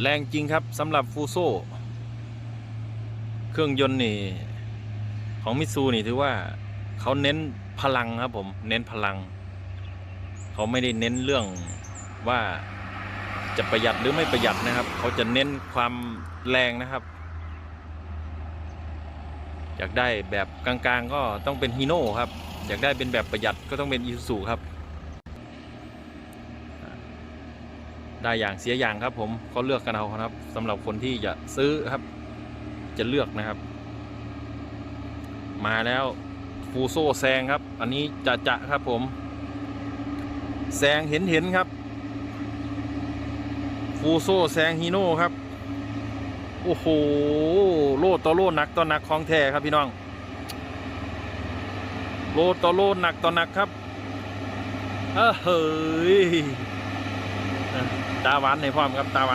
แรงจริงครับสำหรับฟูโซเครื่องยนต์นี่ของมิซูนี่ถือว่าเขาเน้นพลังครับผมเน้นพลัง เขาไม่ได้เน้นเรื่องว่าจะประหยัดหรือไม่ประหยัดนะครับ เขาจะเน้นความแรงนะครับ อยากได้แบบกลางๆ ก็ต้องเป็นฮีโน่ครับ อยากได้เป็นแบบประหยัดก็ต้องเป็นอีซูครับ ได้อย่างเสียอย่างครับ ผมก็เลือกกันเอาครับสำหรับคนที่จะซื้อครับ จะเลือกนะครับ มาแล้วฟูโซแซงครับ อันนี้จะจะครับผม แซงเห็นเห็นครับ ฟูโซแซงฮีโน่ครับ โอ้โหโลต่อโลหนักต่อหนักของแท้ครับพี่น้อง โลต่อโลหนักต่อหนักครับเออเฮ้ย ตาหวานในพร้อมครับตาหวาน